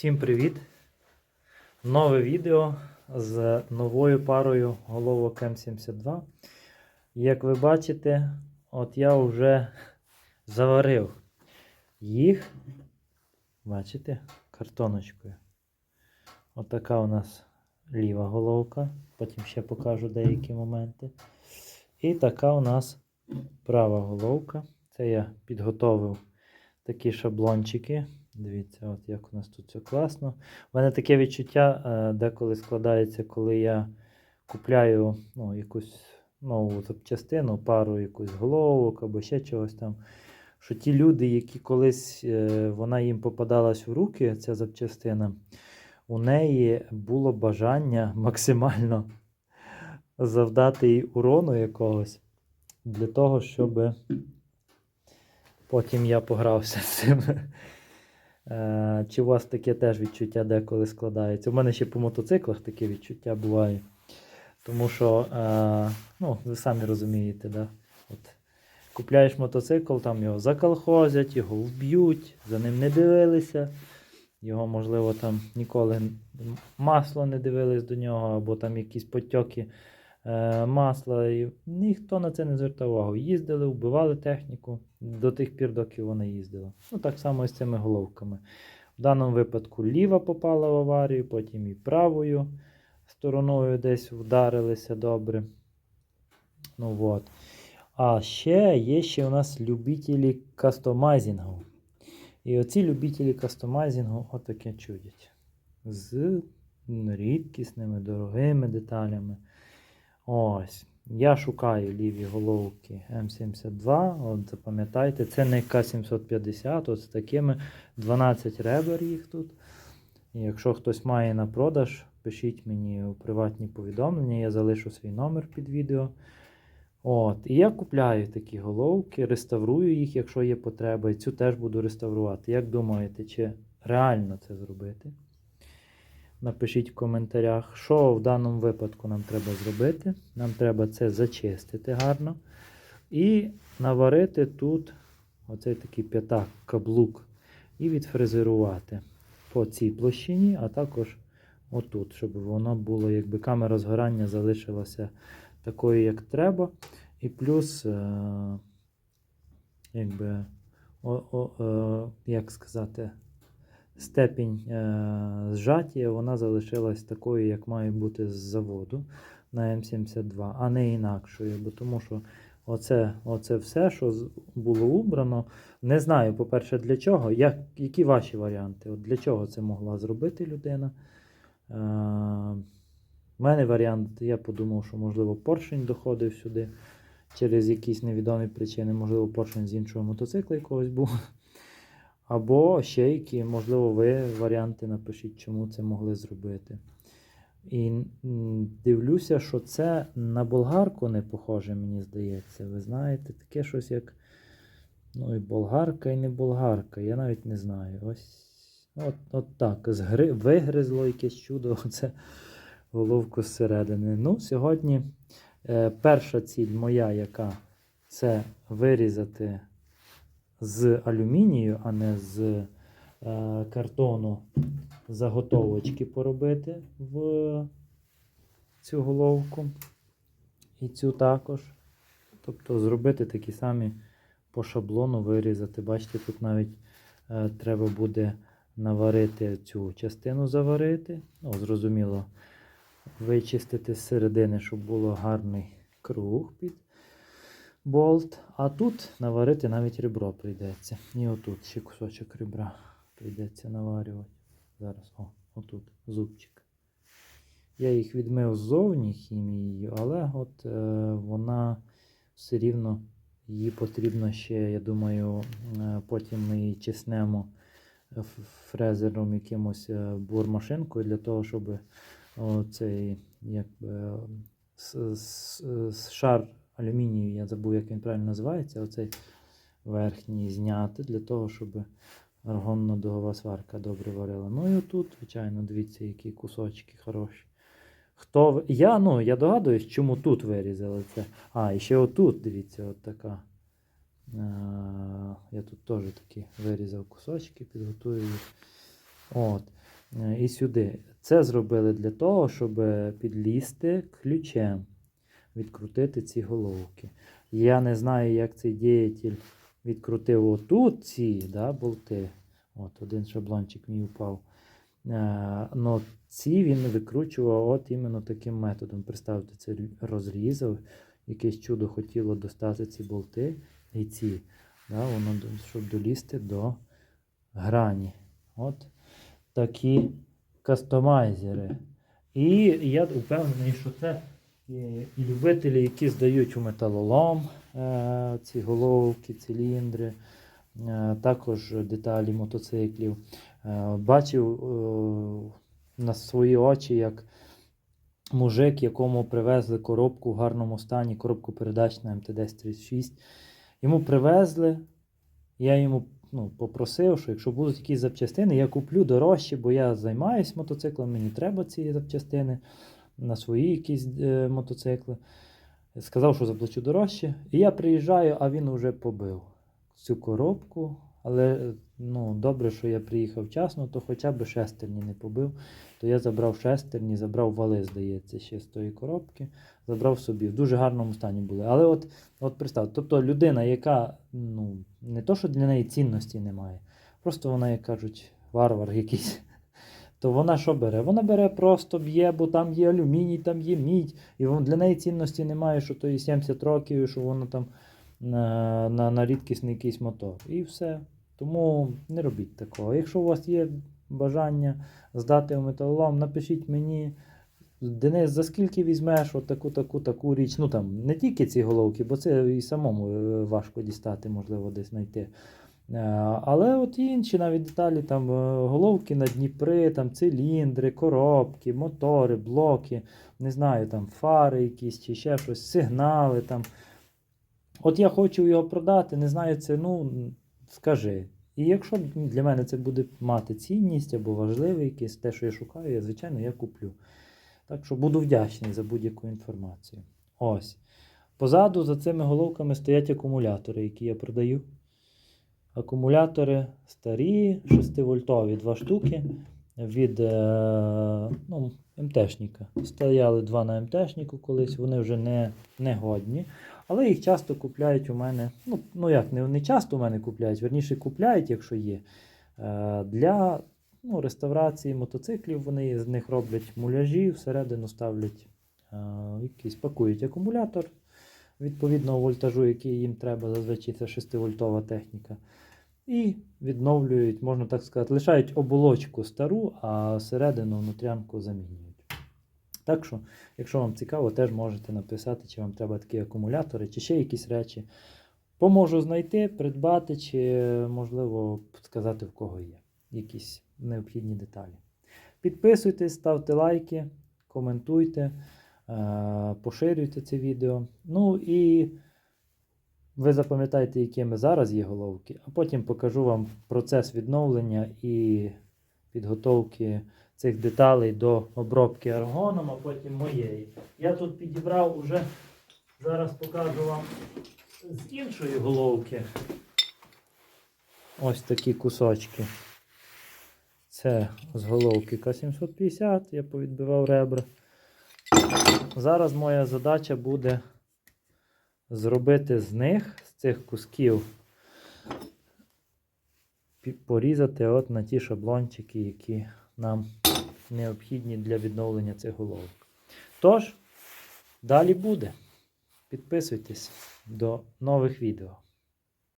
Всім привіт! Нове відео з новою парою головок М72. Як ви бачите, от я вже заварив їх, бачите, картоночкою. Отака у нас ліва головка, потім ще покажу деякі моменти. І така у нас права головка. Це я підготовив такі шаблончики. Дивіться, от як у нас тут все класно. У мене таке відчуття е, деколи складається, коли я купляю ну, якусь нову запчастину, пару якусь головок або ще чогось там. Що ті люди, які колись е, вона їм попадалась в руки, ця запчастина, у неї було бажання максимально завдати їй урону якогось для того, щоб потім я погрався з цим. Е, Чи у вас таке теж відчуття деколи складається? У мене ще по мотоциклах таке відчуття буває. Тому що, е, ну, ви самі розумієте, да? От, купляєш мотоцикл, там його заколхозять, його вб'ють, за ним не дивилися. Його, можливо, там ніколи масло не дивились до нього, або там якісь потьоки е, масла. І ніхто на це не звертав увагу. Їздили, вбивали техніку до тих пір, доки вона їздила. Ну, так само і з цими головками. В даному випадку ліва попала в аварію, потім і правою стороною десь вдарилися добре. Ну от. А ще є ще у нас любителі кастомайзінгу. І оці любителі кастомайзінгу отаке чудять. З рідкісними, дорогими деталями. Ось. Я шукаю ліві головки М72. От запам'ятайте, це не К750, от з такими 12 ребер їх тут. І якщо хтось має на продаж, пишіть мені у приватні повідомлення, я залишу свій номер під відео. От, І я купляю такі головки, реставрую їх, якщо є потреба. І цю теж буду реставрувати. Як думаєте, чи реально це зробити? Напишіть в коментарях, що в даному випадку нам треба зробити. Нам треба це зачистити гарно. І наварити тут оцей такий п'ятак каблук і відфрезерувати по цій площині, а також отут, щоб воно було, якби камера згорання залишилася такою, як треба. І плюс, е, якби, о, о, е, як сказати, степінь е, зжаття вона залишилась такою, як має бути з заводу на М72, а не інакшою. Бо тому що оце, оце все, що було убрано, не знаю, по-перше, для чого. Як, які ваші варіанти? От Для чого це могла зробити людина? Е, у мене варіант, я подумав, що можливо поршень доходив сюди через якісь невідомі причини, можливо, поршень з іншого мотоцикла якогось був. Або ще які, можливо, ви варіанти напишіть, чому це могли зробити. І дивлюся, що це на болгарку не похоже, мені здається. Ви знаєте, таке щось як. Ну, і болгарка, і не болгарка. Я навіть не знаю. Ось от, от так. Згри... Вигризло якесь чудо. Оце головку зсередини. Ну, сьогодні е, перша ціль моя, яка це вирізати з алюмінію, а не з е, картону заготовочки поробити в цю головку. І цю також. Тобто зробити такі самі по шаблону вирізати. Бачите, тут навіть е, треба буде наварити цю частину заварити. Ну, зрозуміло, вичистити з середини, щоб було гарний круг під болт. А тут наварити навіть ребро прийдеться. І отут ще кусочок ребра прийдеться наварювати. Зараз, о, отут зубчик. Я їх відмив ззовні хімією, але от е, вона все рівно її потрібно ще, я думаю, е, потім ми її чеснемо фрезером якимось е, бурмашинкою для того, щоб цей с- шар алюмінію, я забув, як він правильно називається, оцей верхній зняти для того, щоб аргонно-дугова сварка добре варила. Ну і отут, звичайно, дивіться, які кусочки хороші. Хто я, ну, я догадуюсь, чому тут вирізали це. А, і ще отут, дивіться, от така. Е, Я тут теж такі вирізав кусочки, підготую їх. От. е, і сюди. Це зробили для того, щоб підлізти ключем, відкрутити ці головки. Я не знаю, як цей діятель відкрутив отут ці да, болти. От один шаблончик мій упав. Е, но ці він викручував от іменно таким методом. Представте, це розрізав, якесь чудо хотіло достати ці болти і ці. Да, воно, щоб долізти до грані. От такі кастомайзери. І я впевнений, що це і, любителі, які здають у металолом е, ці головки, циліндри, е, також деталі мотоциклів. Е, бачив на свої очі, як мужик, якому привезли коробку в гарному стані, коробку передач на МТ-1036. Йому привезли, я йому ну, попросив, що якщо будуть якісь запчастини, я куплю дорожче, бо я займаюся мотоциклом, мені треба ці запчастини на свої якісь е, мотоцикли. Сказав, що заплачу дорожче. І я приїжджаю, а він вже побив цю коробку. Але ну, добре, що я приїхав вчасно, то хоча б шестерні не побив. То я забрав шестерні, забрав вали, здається, ще з тої коробки. Забрав собі. В дуже гарному стані були. Але от, от представ, тобто людина, яка ну, не то, що для неї цінності немає, просто вона, як кажуть, варвар якийсь. То вона що бере? Вона бере просто б'є, бо там є алюміній, там є мідь. І для неї цінності немає, що то є 70 років, що воно там на, на, на рідкісний якийсь мотор. І все. Тому не робіть такого. Якщо у вас є бажання здати в металолом, напишіть мені. Денис, за скільки візьмеш таку, таку, таку річ? Ну там не тільки ці головки, бо це і самому е, важко дістати, можливо, десь знайти. Е, Але от інші навіть деталі, там е, головки на Дніпри, там циліндри, коробки, мотори, блоки, не знаю, там фари якісь чи ще щось, сигнали там. От я хочу його продати, не знаю ціну, скажи. І якщо для мене це буде мати цінність або важливе якесь те, що я шукаю, я, звичайно, я куплю. Так що буду вдячний за будь-яку інформацію. Ось. Позаду за цими головками стоять акумулятори, які я продаю. Акумулятори старі, 6-вольтові, два штуки від е, ну, МТшника. Стояли два на МТшнику колись, вони вже не, не годні. Але їх часто купляють у мене. Ну, ну як, не, не часто у мене купляють, верніше купляють, якщо є. Е, для ну, реставрації мотоциклів вони з них роблять муляжі, всередину ставлять е, якийсь, пакують акумулятор відповідного вольтажу, який їм треба, зазвичай це 6-вольтова техніка. І відновлюють, можна так сказати, лишають оболочку стару, а всередину внутрянку замінюють. Так що, якщо вам цікаво, теж можете написати, чи вам треба такі акумулятори, чи ще якісь речі. Поможу знайти, придбати, чи, можливо, сказати, в кого є якісь необхідні деталі. Підписуйтесь, ставте лайки, коментуйте, поширюйте це відео. Ну і ви запам'ятаєте, якими зараз є головки, а потім покажу вам процес відновлення і підготовки цих деталей до обробки аргоном, а потім моєї. Я тут підібрав уже, зараз покажу вам з іншої головки. Ось такі кусочки. Це з головки К750, я повідбивав ребра. Зараз моя задача буде зробити з них, з цих кусків, порізати от на ті шаблончики, які нам необхідні для відновлення цих головок. Тож, далі буде. Підписуйтесь до нових відео.